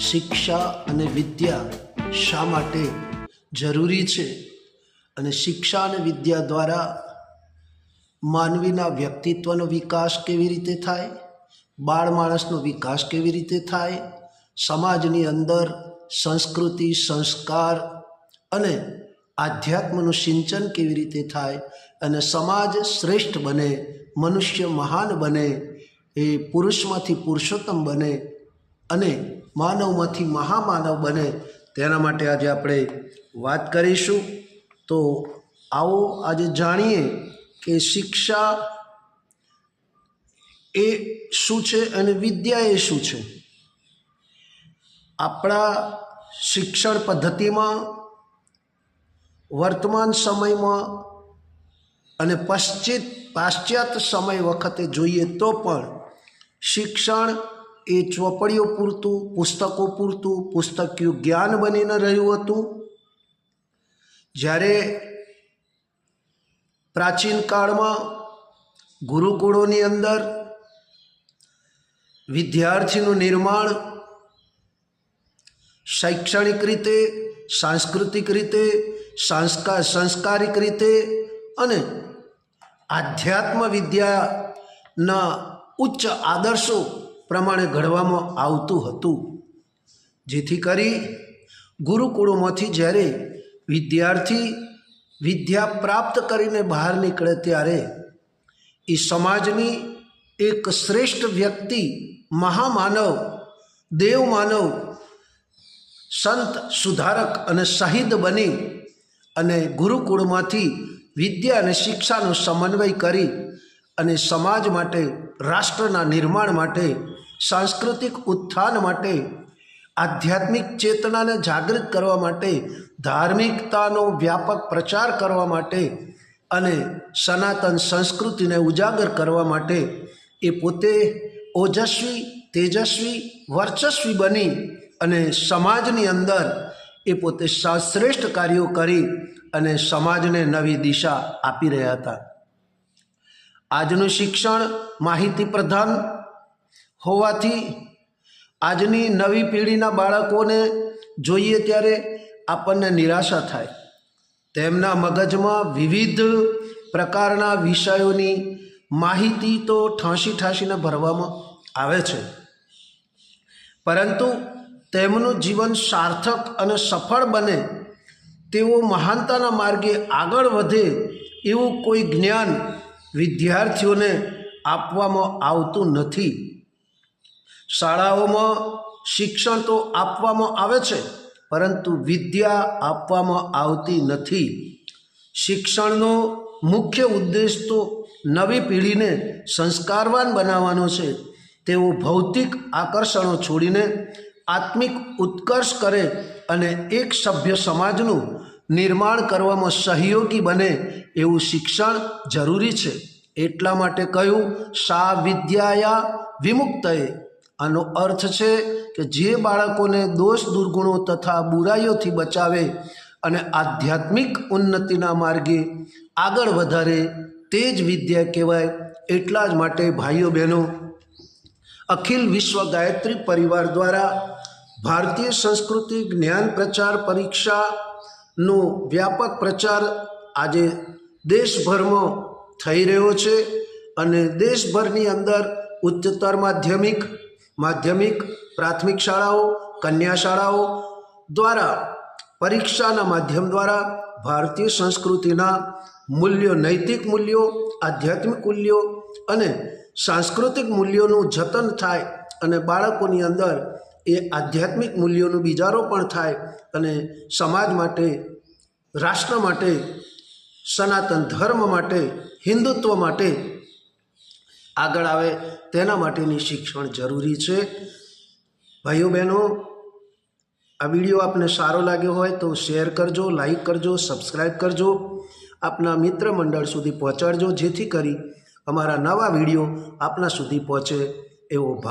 શિક્ષા અને વિદ્યા શા માટે જરૂરી છે? અને શિક્ષા અને વિદ્યા દ્વારા માનવીના વ્યક્તિત્વનો વિકાસ કેવી રીતે થાય? બાળ માણસનો વિકાસ કેવી રીતે થાય? સમાજની અંદર સંસ્કૃતિ, સંસ્કાર અને આધ્યાત્મનું સિંચન કેવી રીતે થાય? અને સમાજ શ્રેષ્ઠ બને, મનુષ્ય મહાન બને, એ પુરુષમાંથી પુરુષોત્તમ બને અને માનવમાંથી મહામાનવ બને તેના માટે આજે આપણે વાત કરીશું. તો આવો આજે જાણીએ કે શિક્ષા એ શું છે અને વિદ્યા એ શું છે. આપણા શિક્ષણ પદ્ધતિમાં, વર્તમાન સમયમાં અને પશ્ચિત, પાશ્ચાત્ય સમય વખતે જોઈએ તો પણ શિક્ષણ એ ચોપડીઓ પૂરતું, પુસ્તકો પૂરતું, પુસ્તકીય જ્ઞાન બનીને રહ્યું હતું. જ્યારે પ્રાચીન કાળમાં ગુરુકુળોની અંદર વિદ્યાર્થીનું નિર્માણ શૈક્ષણિક રીતે, સાંસ્કૃતિક રીતે સંસ્કાર સંસ્કારિક રીતે અને આધ્યાત્મ વિદ્યાના ઉચ્ચ આદર્શો પ્રમાણે ઘડવામાં આવતું હતું. જેથી કરી ગુરુકુળોમાંથી જ્યારે વિદ્યાર્થી વિદ્યા પ્રાપ્ત કરીને બહાર નીકળે ત્યારે એ સમાજની એક શ્રેષ્ઠ વ્યક્તિ, મહામાનવ, દેવમાનવ, સંત, સુધારક અને શહીદ બની અને ગુરુકુળમાંથી વિદ્યા અને શિક્ષાનો સમન્વય કરી અને સમાજ માટે, રાષ્ટ્રના નિર્માણ માટે સાંસ્કૃતિક ઉત્થાન માટે, આધ્યાત્મિક ચેતનાને જાગૃત કરવા માટે, ધાર્મિકતાનો વ્યાપક પ્રચાર કરવા માટે અને સનાતન સંસ્કૃતિને ઉજાગર કરવા માટે, એ પોતે ઓજસ્વી, તેજસ્વી, વર્ચસ્વી બની અને સમાજની અંદર એ પોતે શ્રેષ્ઠ કાર્યો કરી અને સમાજને નવી દિશા આપી રહ્યા હતા. આજનું શિક્ષણ માહિતી પ્રધાન હોવાથી આજની નવી પેઢીના બાળકોને જોઈએ ત્યારે આપણને નિરાશા થાય. તેમના મગજમાં વિવિધ પ્રકારના વિષયોની માહિતી તો ઠાંસી ઠાંસીને ભરવામાં આવે છે. પરંતુ તેમનું જીવન સાર્થક અને સફળ બને તેઓ મહાનતાના માર્ગે આગળ વધે એવું કોઈ જ્ઞાન વિદ્યાર્થીઓને આપવામાં આવતું નથી. શાળાઓમાં શિક્ષણ તો આપવામાં આવે છે, પરંતુ વિદ્યા આપવામાં આવતી નથી. શિક્ષણનો મુખ્ય ઉદ્દેશ તો નવી પેઢીને સંસ્કારવાન બનાવવાનો છે. તેઓ ભૌતિક આકર્ષણો છોડીને આત્મિક ઉત્કર્ષ કરે અને એક સભ્ય સમાજનું નિર્માણ કરવામાં સહયોગી બને એવું શિક્ષણ જરૂરી છે. એટલા માટે કહ્યું સા વિદ્યાયા વિમુક્તએ આનો અર્થ છે કે જે બાળકોને દોષ, દુર્ગુણો તથા બુરાઈઓથી બચાવે અને આધ્યાત્મિક ઉન્નતિના માર્ગે આગળ વધારે, તે જ વિદ્યા કહેવાય એટલા જ માટે ભાઈઓ બહેનો, અખિલ વિશ્વ ગાયત્રી પરિવાર દ્વારા ભારતીય સંસ્કૃતિ જ્ઞાન પ્રચાર પરીક્ષાનો વ્યાપક પ્રચાર આજે દેશભરમાં થઈ રહ્યો છે અને દેશભરની અંદર ઉચ્ચતર માધ્યમિક માધ્યમિક, પ્રાથમિક શાળાઓ, કન્યા શાળાઓ દ્વારા પરીક્ષાના માધ્યમ દ્વારા ભારતીય સંસ્કૃતિના મૂલ્યો, નૈતિક મૂલ્યો, આધ્યાત્મિક મૂલ્યો અને સાંસ્કૃતિક મૂલ્યોનું જતન થાય અને બાળકોની અંદર એ આધ્યાત્મિક મૂલ્યોનું બીજારો પણ થાય અને સમાજ માટે, રાષ્ટ્ર માટે, સનાતન ધર્મ માટે, હિન્દુત્વ માટે આગળ આવે, તેના માટેની શિક્ષણ જરૂરી છે. ભાઈઓ બહેનો, આ વીડિયો આપને સારો લાગ્યો હોય તો શેર કરજો, લાઈક કરજો સબસ્ક્રાઈબ કરજો. આપના મિત્ર મંડળ સુધી પહોંચાડજો, જેથી કરી અમારા નવા વીડિયો આપના સુધી પહોંચે એવો ભાવ.